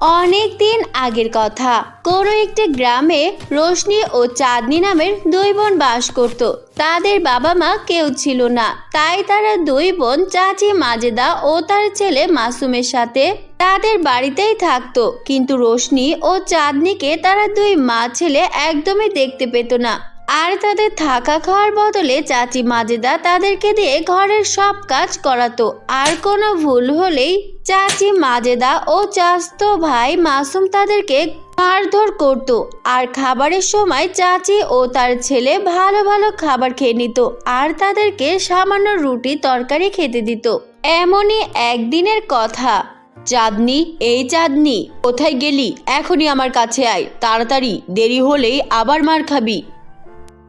অনেক দিন আগের কথা। কোনো একটি গ্রামে রোশনি ও চাঁদনি নামের দুই বোন বাস করত। তাদের বাবা মা কেউ ছিল না। তাই তারা দুই বোন চাচি মাজেদা ও তার ছেলে মাসুমের সাথে তাদের বাড়িতেই থাকতো। কিন্তু রোশনি ও চাঁদনিকে তারা দুই মা ছেলে একদমই দেখতে পেত না। আর তাদের থাকা খাওয়ার বদলে চাচি মাজেদা তাদেরকে দিয়ে ঘরের সব কাজ করাতো। আর কোনো ভুল হলেই চাচি মাজেদা ও চাস্তো ভাই মাসুম তাদেরকে মারধর করতো। আর খাবারের সময় চাচি ও তার ছেলে ভালো ভালো খাবার খেয়ে নিত। আর তাদেরকে সামান্য রুটি তরকারি খেতে দিত। এমনই একদিনের কথা। চাঁদনি, এই চাঁদনি, কোথায় গেলি? এখনই আমার কাছে আয়, তাড়াতাড়ি। দেরি হলেই আবার মার খাবি।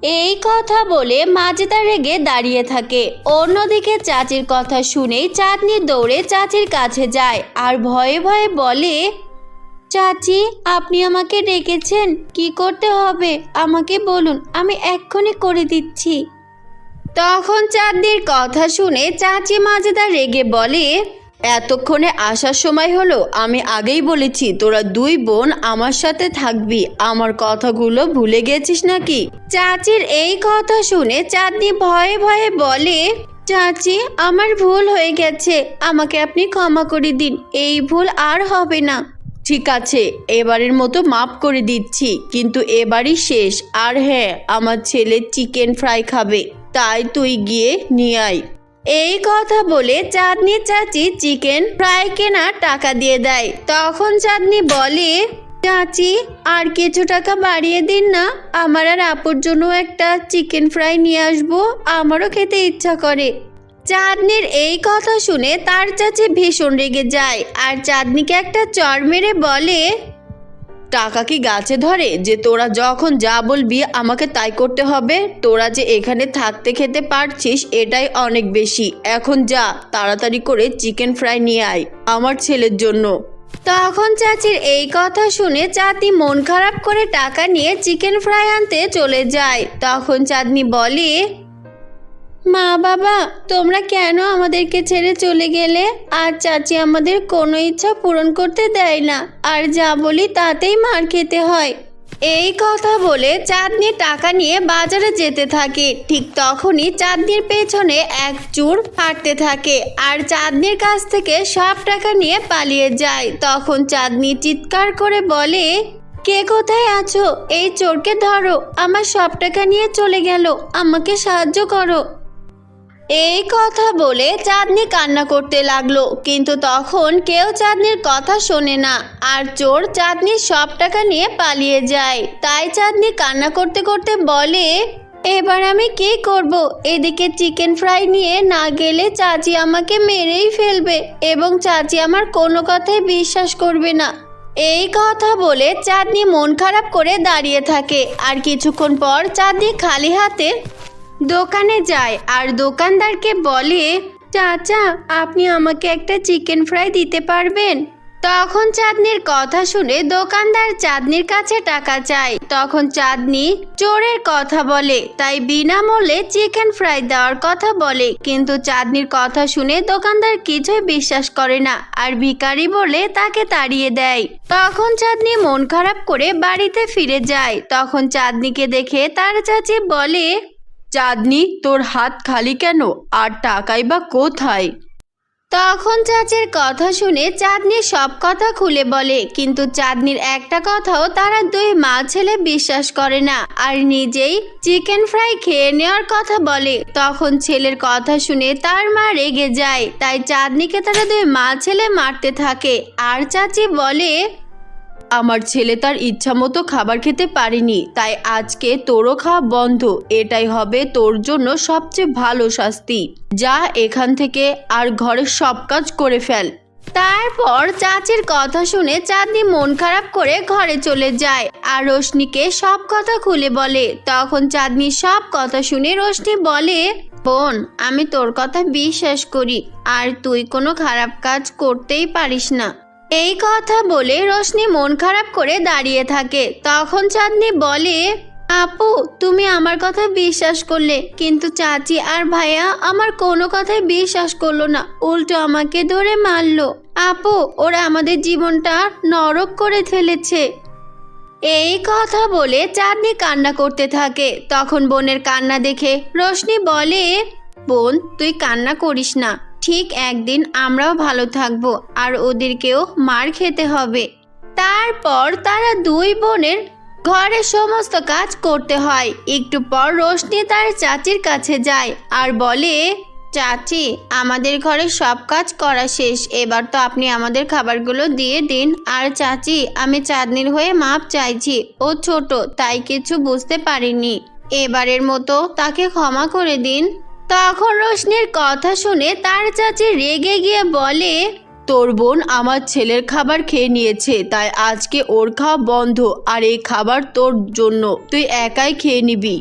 এই কথা বলে মাজেদা রেগে দাঁড়িয়ে থাকে। অন্যদিকে চাচির কথা শুনেই চাঁদনি দৌড়ে চাচির কাছে যায় আর ভয়ে ভয়ে বলে, চাচি, আপনি আমাকে ডেকেছেন। কি করতে হবে? আমাকে বলুন, আমি এক্ষুনি করে দিচ্ছি। তখন চাঁদনির কথা শুনে চাচি মাজেদা রেগে বলে এতক্ষণে আসার সময় হলো আমি আগেই বলেছি তোরা দুই বোন আমার সাথে থাকবি। আমার কথাগুলো ভুলে গেছিস নাকি? চাচির এই কথা শুনে চাঁদনি ভয়ে ভয়ে বলে চাচি আমার ভুল হয়ে গেছে। আমাকে আপনি ক্ষমা করে দিন। এই ভুল আর হবে না। ঠিক আছে এবারের মতো মাফ করে দিচ্ছি কিন্তু এবারই শেষ। আর হ্যাঁ আমার ছেলে চিকেন ফ্রাই খাবে তাই তুই গিয়ে নিয়ে আয়। এই কথা বলে চাঁদনি চাচি চিকেন ফ্রাই কেনার টাকা দিয়ে দেয়। তখন চাঁদনি বলে, চাচি, আর কিছু টাকা বাড়িয়ে দিন না। আমার আর আপুর জন্য একটা চিকেন ফ্রাই নিয়ে আসব। আমারও খেতে ইচ্ছা করে। চাঁদনির এই কথা শুনে তার চাচি ভীষণ রেগে যায় আর চাঁদনিকে একটা চর মেরে বলে টাকা কি গাছে ধরে? যে তোরা যখন যা বলবি আমাকে তাই করতে হবে? তোরা যে এখানে থাকতে খেতে পারছিস, এটাই অনেক বেশি। এখন যা, তাড়াতাড়ি করে চিকেন ফ্রাই নিয়ে আয়, আমার ছেলের জন্য। তখন চাচির এই কথা শুনে চাঁদনি মন খারাপ করে টাকা নিয়ে চিকেন ফ্রাই আনতে চলে যায়। তখন চাঁদনি বলে মা বাবা, তোমরা কেন আমাদেরকে ছেড়ে চলে গেলে? আর চাচি আমাদের কোনো ইচ্ছা পূরণ করতে দেয় না। আর যা বলি তাতেই মার খেতে হয়। এই কথা বলে চাঁদনি টাকা নিয়ে বাজারে যেতে থাকে। ঠিক তখনই চাঁদনির পেছনে এক চুর হাঁটতে থাকে। আর চাঁদনির কাছ থেকে সব টাকা নিয়ে পালিয়ে যায়। তখন চাঁদনি চিৎকার করে বলে, কে কোথায় আছো? এই চোরকে ধরো। আমার সব টাকা নিয়ে চলে গেল। আমাকে সাহায্য করো। এই কথা বলে চাঁদনি কান্না করতে লাগল, কিন্তু তখন কেউ চাঁদনির কথা শোনে না, আর চোর চাঁদনির সব টাকা নিয়ে পালিয়ে যায়। তাই চাঁদনি কান্না করতে করতে বলে, এবার আমি কি করব? এদিকে চিকেন ফ্রাই নিয়ে না গেলে চাচি আমাকে মেরেই ফেলবে এবং চাচি আমার কোনো কথাই বিশ্বাস করবে না। এই কথা বলে চাঁদনি মন খারাপ করে দাঁড়িয়ে থাকে, আর কিছুক্ষণ পর চাঁদনি খালি হাতে দোকানে যায় আর দোকানদারকে বলে, চাচা, আপনি আমাকে একটা চিকেন ফ্রাই দিতে পারবেন? তখন চাঁদনির কথা শুনে দোকানদার চাঁদনির কাছে টাকা চায়। তখন চাঁদনি চোরের কথা বলে, তাই বিনামূল্যে চিকেন ফ্রাই দেওয়ার কথা বলে। কিন্তু চাঁদনির কথা শুনে দোকানদার কিছুই বিশ্বাস করে না আর ভিখারি বলে তাকে তাড়িয়ে দেয়। তখন চাঁদনি মন খারাপ করে বাড়িতে ফিরে যায়। তখন চাঁদনিকে দেখে তার চাচি বলে চাঁদনি, তোর হাত খালি কেন? আর টাকাই বা কোথায়? তখন চাচির কথা শুনে চাঁদনি সব কথা খুলে বলে, কিন্তু চাঁদনির একটা কথাও তারা দুই মা ছেলে বিশ্বাস করে না। আর নিজেই চিকেন ফ্রাই খেয়ে নেওয়ার কথা বলে। তখন ছেলের কথা শুনে তার মা রেগে যায়। তাই চাঁদনিকে তারা দুই মা ছেলে মারতে থাকে। আর চাচি বলে আমার ছেলে তার ইচ্ছা মতো খাবার খেতে পারেনি, তাই আজকে তোরও খাওয়া বন্ধ। এটাই হবে তোর জন্য সবচেয়ে ভালো শাস্তি। যা এখান থেকে আর ঘরের সব কাজ করে ফেল। তারপর চাচির কথা শুনে চাঁদনি মন খারাপ করে ঘরে চলে যায় আর রোশনিকে সব কথা খুলে বলে। তখন চাঁদনি সব কথা শুনে রোশনি বলে, বোন, আমি তোর কথা বিশ্বাস করি, আর তুই কোনো খারাপ কাজ করতেই পারিস না। এই কথা বলে রোশনি মন খারাপ করে দাঁড়িয়ে থাকে। তখন চাঁদনি বলে, আপু, তুমি আমার কথা বিশ্বাস করলে, কিন্তু চাচি আর ভাইয়া আমার কোনো কথায় বিশ্বাস করল না। উল্টো আমাকে ধরে মারলো। আপু, ওরা আমাদের জীবনটা নরক করে ফেলেছে। এই কথা বলে চাঁদনি কান্না করতে থাকে। তখন বোনের কান্না দেখে রোশনি বলে, বোন, তুই কান্না করিস না। ঠিক একদিন আমরাও ভালো থাকব আর ওদেরকেও মার খেতে হবে। তারপর তারা দুই বোনের ঘরের সমস্ত কাজ করতে হয়। একটু পর রোশনি তার চাচির কাছে যায় আর বলে, চাচি, আমাদের ঘরে সব কাজ করা শেষ। এবার তো আপনি আমাদের খাবারগুলো দিয়ে দিন। আর চাচি, আমি চাঁদনির হয়ে মাপ চাইছি। ও ছোট, তাই কিছু বুঝতে পারিনি। এবারের মতো তাকে ক্ষমা করে দিন। তখন রোশনির কথা শুনে তার চাচি রেগে গিয়ে বলে, তোর বোন আমার ছেলের খাবার খেয়ে নিয়েছে, তাই আজকে ওর খাওয়া বন্ধ, আর এই খাবার তোর জন্য, তুই একাই খেয়ে নিবি।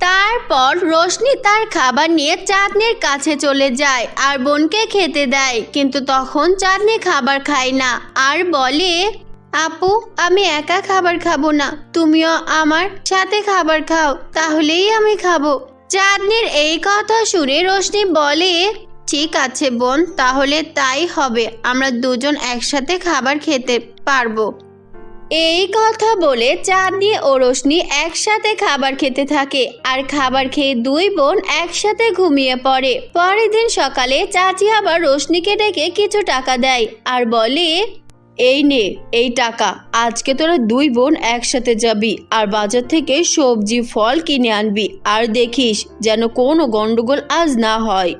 তারপর রোশনি তার খাবার নিয়ে চাঁদনির কাছে চলে যায় আর বোনকে খেতে দেয়, কিন্তু তখন চাঁদনি খাবার খায় না আর বলে, আপু, আমি একা খাবার খাব না, তুমিও আমার সাথে খাবার খাও, তাহলেই আমি খাব। চাঁদনির এই কথা শুনে রোশনি বলে, ঠিক আছে বোন, তাহলে তাই হবে। আমরা দুজন একসাথে খাবার খেতে পারব। এই কথা বলে চাঁদনি ও রোশনি একসাথে খাবার খেতে থাকে আর খাবার খেয়ে দুই বোন একসাথে ঘুমিয়ে পড়ে। পরের দিন সকালে চাচি আবার রোশনিকে ডেকে কিছু টাকা দেয় আর বলে এই নে, এই টাকা। আজকে তোরা দুই বোন একসাথে যাবি আর বাজার থেকে সবজি, ফল কিনে আনবি। আর দেখিস যেন কোনো গন্ডগোল আজ না হয়।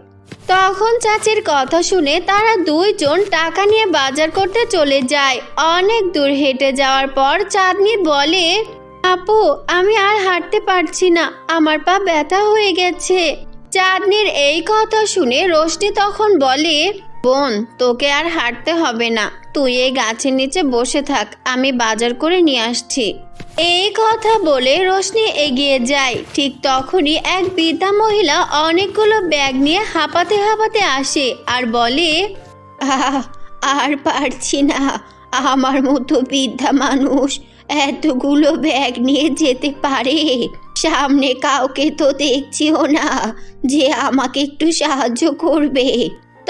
তখন চাচির কথা শুনে তারা দুইজন টাকা নিয়ে বাজার করতে চলে যায়। অনেক দূর হেঁটে যাওয়ার পর চাঁদনি বলে, আপু, আমি আর হাঁটতে পারছি না। আমার পা ব্যথা হয়ে গেছে। চাঁদনির এই কথা শুনে রোশনি তখন বলে বোন তোকে আর হাঁটতে হবে না। তুই এই গাছের নিচে বসে থাক আমি বাজার করে নিয়ে আসছি। এই কথা বলে রোশনি এগিয়ে যায়। ঠিক তখনই এক বৃদ্ধা মহিলা অনেকগুলো ব্যাগ নিয়ে হাঁপাতে হাঁপাতে আসে আর বলে "আহ, আর পারছি না। আমার মতো বৃদ্ধা মানুষ এতগুলো ব্যাগ নিয়ে যেতে পারে। সামনে কাউকে তো দেখছিও না যে আমাকে একটু সাহায্য করবে।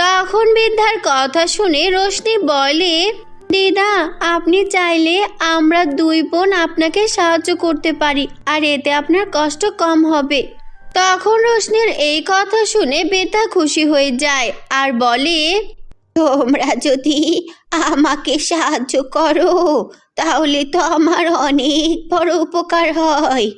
তখন বৃদ্ধার কথা শুনে রোশনি বলে, দিদা, আপনি চাইলে আমরা দুই বোন আপনাকে সাহায্য করতে পারি, আর এতে আপনার কষ্ট কম হবে। তখন রোশনির এই কথা শুনে বেতা খুশি হয়ে যায় আর বলে, তোমরা যদি আমাকে সাহায্য করো, তাহলে তো আমার অনেক বড় উপকার হয়।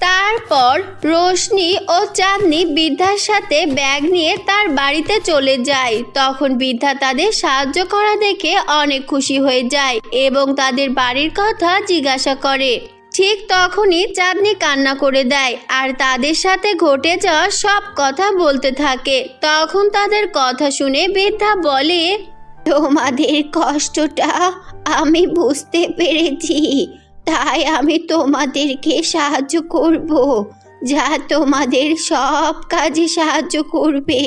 তারপর রোশনি ও চাঁদনি বৃদ্ধার সাথে ব্যাগ নিয়ে তার বাড়িতে চলে যায়। তখন বৃদ্ধা তাদের সাহায্য করা দেখে অনেক খুশি হয়ে যায় এবং তাদের বাড়ির কথা জিজ্ঞাসা করে। ঠিক তখনই চাঁদনি কান্না করে দেয় আর তাদের সাথে ঘটে যাওয়া সব কথা বলতে থাকে। তখন তাদের কথা শুনে বৃদ্ধা বলে, তোমাদের কষ্টটা আমি বুঝতে পেরেছি। তাই আমি তোমাদেরকে সাহায্য করব, যা তোমাদের সব কাজে সাহায্য করবে।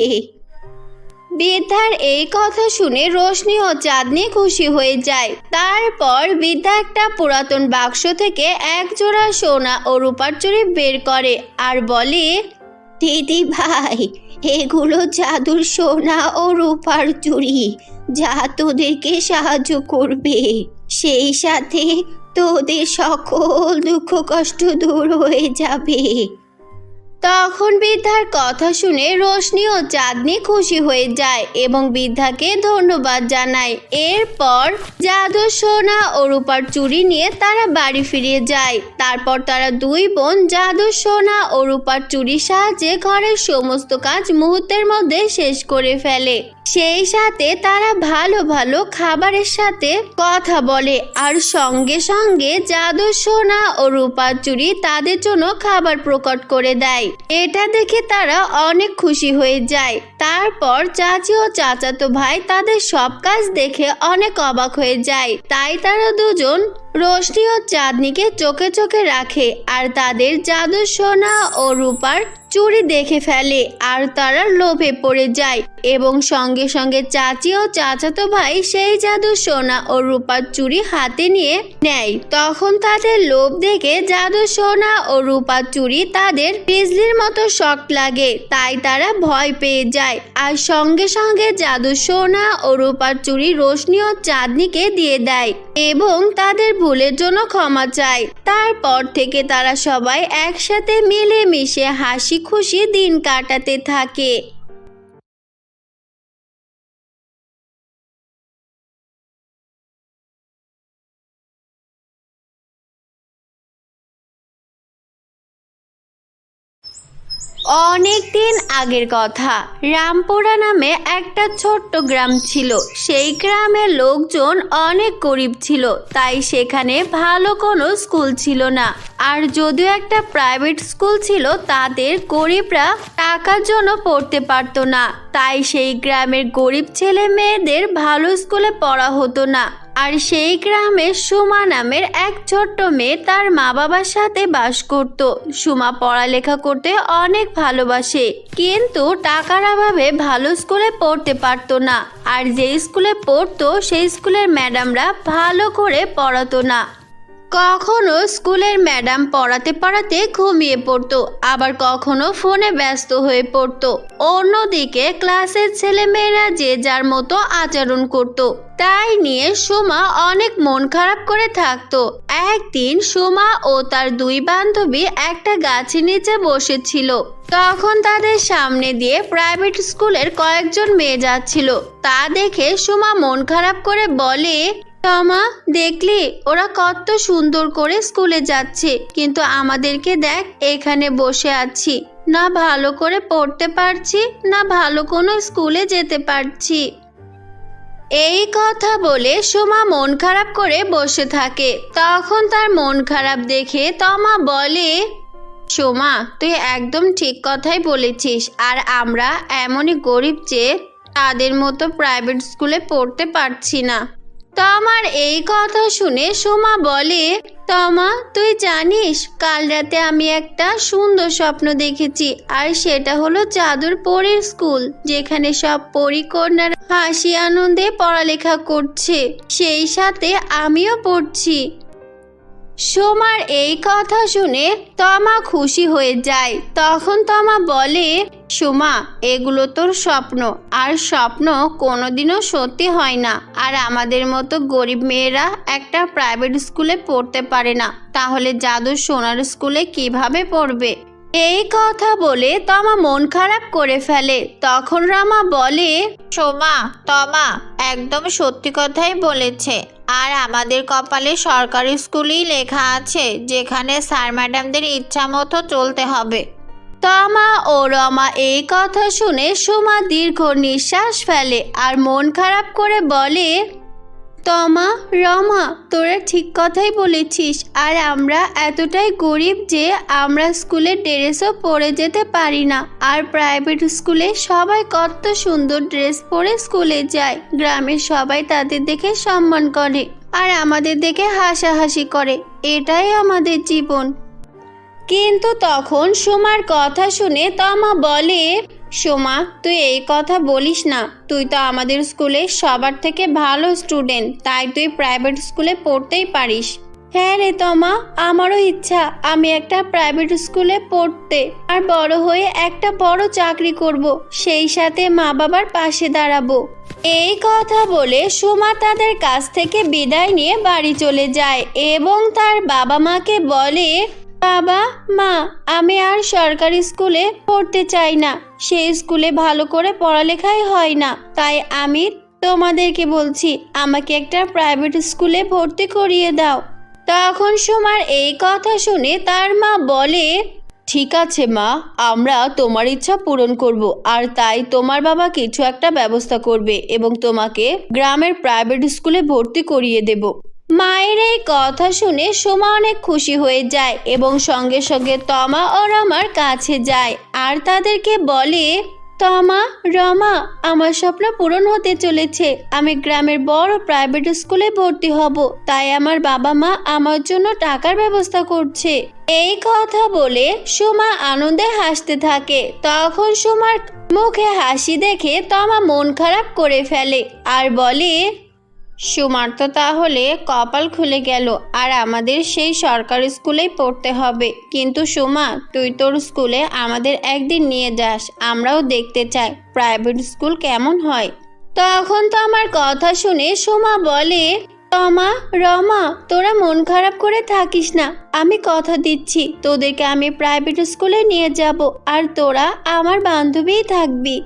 বৃদ্ধার এই কথা শুনে রোশনি ও চাঁদনি খুশি হয়ে যায়। তারপর বৃদ্ধা একটা পুরাতন বাক্স থেকে এক জোড়া সোনা ও রূপার চুরি বের করে আর বলে, দিদি ভাই, এগুলো জাদুর সোনা ও রূপার চুরি যা তোদেরকে সাহায্য করবে। সেই সাথে তোদের সকল দুঃখ কষ্ট দূর হয়ে যাবে। তখন বৃদ্ধার কথা শুনে রোশনি ও চাঁদনি খুশি হয়ে যায় এবং বৃদ্ধাকে ধন্যবাদ জানায়। এরপর জাদু সোনা ও রূপার চুরি নিয়ে তারা বাড়ি ফিরে যায়। তারপর তারা দুই বোন জাদু সোনা ও রূপার চুরির সাহায্যে ঘরের সমস্ত কাজ মুহূর্তের মধ্যে শেষ করে ফেলে। সেই সাথে তারা ভালো ভালো খাবারের সাথে কথা বলে আর সঙ্গে সঙ্গে জাদু সোনা ও রূপার চুরি তাদের জন্য খাবার প্রকট করে দেয়। এটা দেখে তারা অনেক খুশি হয়ে যায়। তারপর চাচি ও চাচাতো ভাই তাদের সব কাজ দেখে অনেক অবাক হয়ে যায়। তাই তারা দুজন রোশনি ও চাঁদনিকে চোখে চোখে রাখে আর তাদের জাদু সোনা ও রূপার চুরি দেখে ফেলে আর তারা লোভে পড়ে যায় এবং সঙ্গে সঙ্গে চাচি ও চাচাতো ভাই সেই জাদু সোনা ও রূপার চুরি হাতে নিয়ে নেয়। তখন তাদের লোভ দেখে জাদু সোনা ও রূপার চুরি তাদের বিজলির মতো শক লাগে, তাই তারা ভয় পেয়ে যায়। আর সঙ্গে সঙ্গে জাদু সোনা ও রূপার চুরি রোশনি ও চাঁদনিকে দিয়ে দেয় এবং তাদের ভুলের জন্য ক্ষমা চায়। তারপর থেকে তারা সবাই একসাথে মিলেমিশে হাসি খুশি দিন কাটাতে থাকে। অনেক দিন আগের কথা। রামপুরা নামে একটা ছোট্ট গ্রাম ছিল। সেই গ্রামের লোকজন অনেক গরিব ছিল, তাই সেখানে ভালো কোনো স্কুল ছিল না। আর যদিও একটা প্রাইভেট স্কুল ছিল, তাদের গরিবরা টাকার জন্য পড়তে পারতো না। তাই সেই গ্রামের গরিব ছেলে মেয়েদের ভালো স্কুলে পড়া হতো না। আর সেই গ্রামে সুমা নামের এক ছোট্ট মেয়ে তার মা বাবার সাথে বাস করত। সুমা পড়ালেখা করতে অনেক ভালোবাসে, কিন্তু টাকার অভাবে ভালো স্কুলে পড়তে পারত না। আর যে স্কুলে পড়তো, সেই স্কুলের ম্যাডামরা ভালো করে পড়াতো না। কখনো স্কুলের ম্যাডাম পড়াতে পড়াতে ঘুমিয়ে পড়তো, আবার কখনো ফোনে ব্যস্ত হয়ে পড়তো। অন্যদিকে ক্লাসের ছেলেমেয়েরা যে যার মতো আচরণ করত, তাই নিয়ে সোমা অনেক মন খারাপ করে থাকতো। একদিন সোমা ও তার দুই বান্ধবী একটা গাছের নিচে বসেছিল। তখন তাদের সামনে দিয়ে প্রাইভেট স্কুলের কয়েকজন মেয়ে যাচ্ছিল। তা দেখে সোমা মন খারাপ করে বলে তমা, দেখলি? ওরা কত সুন্দর করে স্কুলে যাচ্ছে। কিন্তু আমাদেরকে দেখ, এখানে বসে আছি। না ভালো করে পড়তে পারছি, না ভালো কোনো স্কুলে যেতে পারছি। এই কথা বলে সোমা মন খারাপ করে বসে থাকে। তখন তার মন খারাপ দেখে তমা বলে, সোমা, তুই একদম ঠিক কথাই বলেছিস। আর আমরা এমনই গরিব যে তাদের মতো প্রাইভেট স্কুলে পড়তে পারছি না। তমার এই কথা শুনে সোমা বলে, তমা, তুই জানিস, কাল রাতে আমি একটা সুন্দর স্বপ্ন দেখেছি, আর সেটা হলো চাদর পরীর স্কুল, যেখানে সব পরিকন্যার হাসি আনন্দে পড়ালেখা করছে। সেই সাথে আমিও পড়ছি। সোমার এই কথা শুনে তমা খুশি হয়ে যায়। তখন তমা বলে, সোমা, এগুলো তোর স্বপ্ন। আর স্বপ্ন কোনোদিনও সত্যি হয় না। আর আমাদের মতো গরিব মেয়েরা একটা প্রাইভেট স্কুলে পড়তে পারে না। তাহলে জাদু সোনার স্কুলে কীভাবে পড়বে? এই কথা বলে তমা মন খারাপ করে ফেলে। তখন রামা বলে, সোমা, তমা, একদম সত্যি কথাই বলেছে। আর আমাদের কপালে সরকারি স্কুলেই লেখা আছে, যেখানে স্যার ম্যাডামদের ইচ্ছা মতো চলতে হবে। তমা ও রমা এই কথা শুনে সোমা দীর্ঘ নিঃশ্বাস ফেলে আর মন খারাপ করে বলে তমা, রমা, তোরা ঠিক কথাই বলেছিস। আর আমরা এতটাই গরিব যে আমরা স্কুলের ড্রেসও পরে যেতে পারি না। আর প্রাইভেট স্কুলে সবাই কত সুন্দর ড্রেস পরে স্কুলে যায়। গ্রামের সবাই তাদের দেখে সম্মান করে আর আমাদের দেখে হাসাহাসি করে। এটাই আমাদের জীবন। কিন্তু তখন সোমার কথা শুনে তমা বলে সোমা, তুই এই কথা বলিস না। তুই তো আমাদের স্কুলে সবার থেকে ভালো স্টুডেন্ট তাই তুই প্রাইভেট স্কুলে পড়তেই পারিস। হ্যাঁ রে তমা, আমারও ইচ্ছা আমি একটা প্রাইভেট স্কুলে পড়তে। আর বড় হয়ে একটা বড় চাকরি করব, সেই সাথে মা বাবার পাশে দাঁড়াবো। এই কথা বলে সোমা তাদের কাছ থেকে বিদায় নিয়ে বাড়ি চলে যায় এবং তার বাবা মাকে বলে বাবা, মা, আমি আর সরকারি স্কুলে পড়তে চাই না। সেই স্কুলে ভালো করে পড়ালেখাই হয় না। তাই আমি তোমাদেরকে বলছি, আমাকে একটা প্রাইভেট স্কুলে ভর্তি করিয়ে দাও। তখন সুমার এই কথা শুনে তার মা বলে, ঠিক আছে মা, আমরা তোমার ইচ্ছা পূরণ করব, আর তাই তোমার বাবা কিছু একটা ব্যবস্থা করবে এবং তোমাকে গ্রামের প্রাইভেট স্কুলে ভর্তি করিয়ে দেব। মায়ের এই কথা শুনে সোমা অনেক খুশি হয়ে যায় এবং সঙ্গে সঙ্গে তমা ও রমার কাছে যায়। আর তাদেরকে বলে, তমা, রমা, আমার স্বপ্ন পূরণ হতে চলেছে। আমি গ্রামের বড় প্রাইভেট স্কুলে ভর্তি হব। তাই আমার বাবা মা আমার জন্য টাকার ব্যবস্থা করছে। এই কথা বলে সোমা আনন্দে হাসতে থাকে। তখন সোমার মুখে হাসি দেখে তমা মন খারাপ করে ফেলে আর বলে সুমার তো তাহলে কপাল খুলে গেল, আর আমাদের সেই সরকারি স্কুলেই পড়তে হবে। কিন্তু সুমা, তুই তোর স্কুলে আমাদের একদিন নিয়ে যাস, আমরাও দেখতে চাই, প্রাইভেট স্কুল কেমন হয়। তখন তো আমার কথা শুনে সোমা বলে, রমা রমা, তোরা মন খারাপ করে থাকিস না, আমি কথা দিচ্ছি, তোদেরকে আমি প্রাইভেট স্কুলে নিয়ে যাব, আর তোরা আমার বান্ধবীই থাকবি।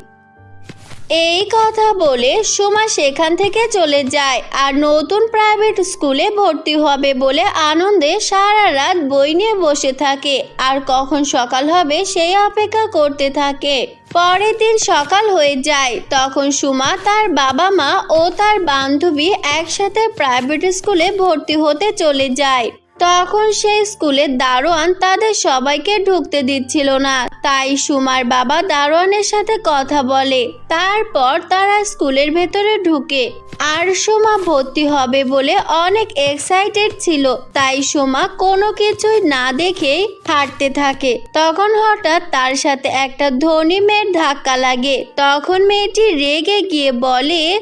এই কথা বলে সোমা সেখান থেকে চলে যায় আর নতুন প্রাইভেট স্কুলে ভর্তি হবে বলে আনন্দে সারা রাত বই নিয়ে বসে থাকে আর কখন সকাল হবে সেই অপেক্ষা করতে থাকে। পরের দিন সকাল হয়ে যায়, তখন সুমা তার বাবা মা ও তার বান্ধবী একসাথে প্রাইভেট স্কুলে ভর্তি হতে চলে যায়। তখন সেই স্কুলের দারোয়ান তাদের সবাইকে ঢুকতে দিচ্ছিল না। তাই সুমার বাবা দারোয়ানের সাথে কথা বলে। তারপর তারা স্কুলের ভেতরে ঢুকে। আর সোমা ভর্তি হবে বলে অনেক এক্সাইটেড ছিল। তাই সোমা কোনো কিছুই না দেখেই হাঁটতে থাকে। তখন হঠাৎ তার সাথে একটা ধনী মেয়ের ধাক্কা লাগে। তখন মেয়েটি রেগে গিয়ে বলে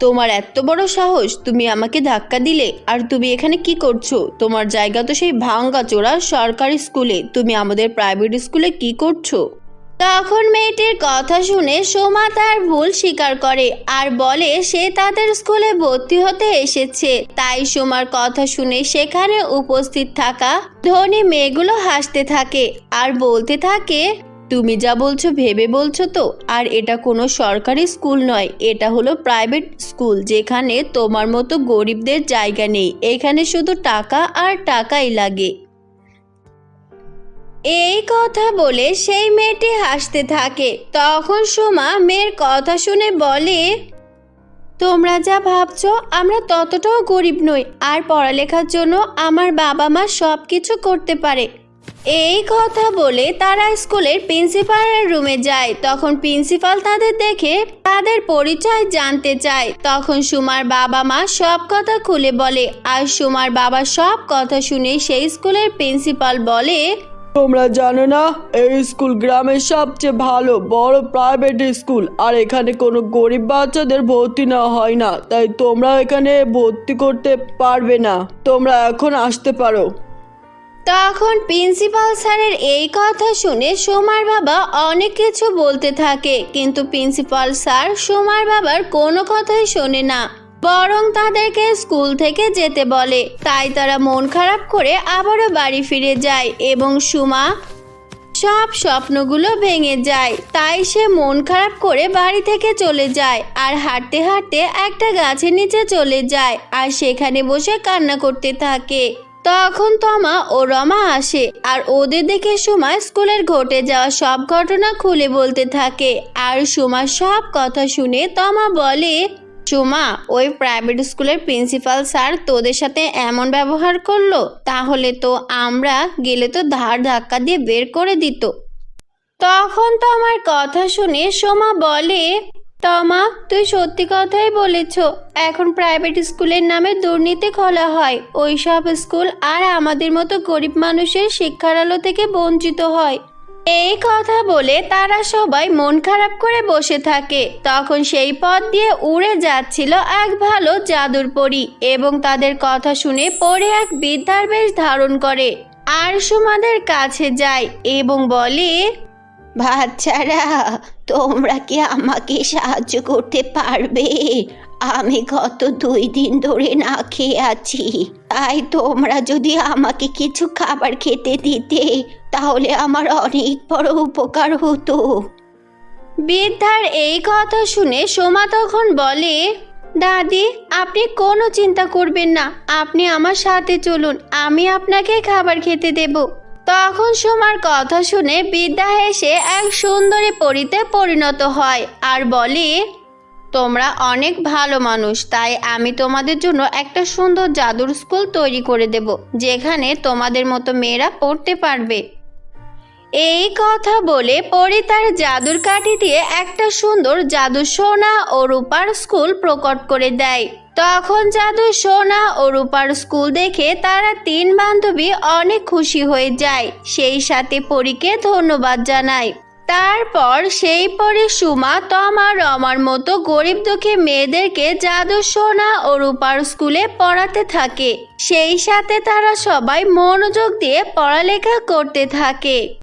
তোমার এত বড় সাহস, তুমি আমাকে ধাক্কা দিলে, আর তুমি এখানে কি করছ? তোমার জায়গা তো সেই ভাঙ্গা চোরা সরকারি স্কুলে, তুমি আমাদের প্রাইভেট স্কুলে কি করছ? তখন মেয়েটির কথা শুনে সোমা তার ভুল স্বীকার করে, আর বলে সে তাদের স্কুলে ভর্তি হতে এসেছে। তাই সোমার কথা শুনে সেখানে উপস্থিত থাকা ধনী মেয়েগুলো হাসতে থাকে, আর বলতে থাকে তুমি যা বলছো ভেবে বলছো তো? আর এটা কোনো সরকারি স্কুল নয়, এটা হলো প্রাইভেট স্কুল, যেখানে তোমার মতো গরিবদের জায়গা নেই। এখানে শুধু টাকা আর টাকাই লাগে। এই কথা বলে সেই মেয়েটি হাসতে থাকে। তখন সোমা মেয়ের কথা শুনে বলে, তোমরা যা ভাবছ, আমরা ততটাও গরিব নই। আর পড়ালেখার জন্য আমার বাবা মা সব কিছু করতে পারে। এই কথা বলে তারা স্কুলের প্রিন্সিপালের রুমে যায়। তখন প্রিন্সিপাল তাদের দেখে তাদের পরিচয় জানতে চায়। তখন সুমার বাবা মা সব কথা খুলে বলে আর সুমার বাবা সব কথা শুনে সেই স্কুলের প্রিন্সিপাল বলে, তোমরা জানো না, এই স্কুল গ্রামের সবচেয়ে ভালো, বড় প্রাইভেট স্কুল। আর এখানে কোনো গরিব বাচ্চাদের ভর্তি নেওয়া হয় না। তাই তোমরা এখানে ভর্তি করতে পারবে না। তোমরা এখন আসতে পারো। তখন প্রিন্সিপাল স্যারের এই কথা শুনে সোমার বাবা অনেক কিছু বলতে থাকে। কিন্তু প্রিন্সিপাল স্যার সোমার বাবার কোনো কথাই শোনে না। বরং তাদেরকে স্কুল থেকে যেতে বলে। তাই তারা মন খারাপ করে আবারও বাড়ি ফিরে যায় এবং সুমা সব স্বপ্নগুলো ভেঙে যায়। তাই সে মন খারাপ করে বাড়ি থেকে চলে যায় আর হাঁটতে হাঁটতে একটা গাছের নিচে চলে যায় আর সেখানে বসে কান্না করতে থাকে। তখন তমা ও রমা আসে আর ওদের দেখে সুমা স্কুলের ঘটে যাওয়া সব ঘটনা খুলে বলতে থাকে। আর সুমা সব কথা শুনে তমা বলে, সুমা, ওই প্রাইভেট স্কুলের প্রিন্সিপাল স্যার তোদের সাথে এমন ব্যবহার করল? তাহলে তো আমরা গেলে তো ধার ধাক্কা দিয়ে বের করে দিত। তখন তো আমার কথা শুনে সোমা বলে তমা তুই সত্যি কথাই বলেছ। এখন প্রাইভেট স্কুলের নামে দুর্নীতি খোলা হয়। ওই সব স্কুল আর আমাদের মতো গরিব মানুষের শিক্ষার আলো থেকে বঞ্চিত হয়। এই কথা বলে তারা সবাই মন খারাপ করে বসে থাকে। তখন সেই পথ দিয়ে উড়ে যাচ্ছিল এক ভালো জাদুর পরী এবং তাদের কথা শুনে পরে এক বিদ্যার বেশ ধারণ করে। আর সুমাদের কাছে যায় এবং বলে বাচ্চারা, তোমরা কি আমাকে সাহায্য করতে পারবে? আমি গত দুই দিন ধরে না খেয়ে আছি। তাই তোমরা যদি আমাকে কিছু খাবার খেতে দিতে, তাহলে আমার অনেক বড় উপকার হতো। বৃদ্ধার এই কথা শুনে সোমা তখন বলে, দাদি, আপনি কোনো চিন্তা করবেন না। আপনি আমার সাথে চলুন। আমি আপনাকে খাবার খেতে দেব। তখন সোমার কথা শুনে বিদ্যা হেসে এক সুন্দরী পরিতে পরিণত হয় আর বলি, তোমরা অনেক ভালো মানুষ, তাই আমি তোমাদের জন্য একটা সুন্দর জাদুর স্কুল তৈরি করে দেব, যেখানে তোমাদের মতো মেয়েরা পড়তে পারবে এই কথা বলে পরি তার জাদুর কাঠি দিয়ে একটা সুন্দর জাদু সোনা ও রূপার স্কুল প্রকট করে দেয়। তখন জাদু সোনা ও রূপার স্কুল দেখে তারা তিন বান্ধবী অনেক খুশি হয়ে যায়। সেই সাথে পরীকে ধন্যবাদ জানায়। তারপর সেই পরে সুমা তমা রমার মতো গরিব দুঃখী মেয়েদেরকে জাদু সোনা ও রূপার স্কুলে পড়াতে থাকে। সেই সাথে তারা সবাই মনোযোগ দিয়ে পড়ালেখা করতে থাকে।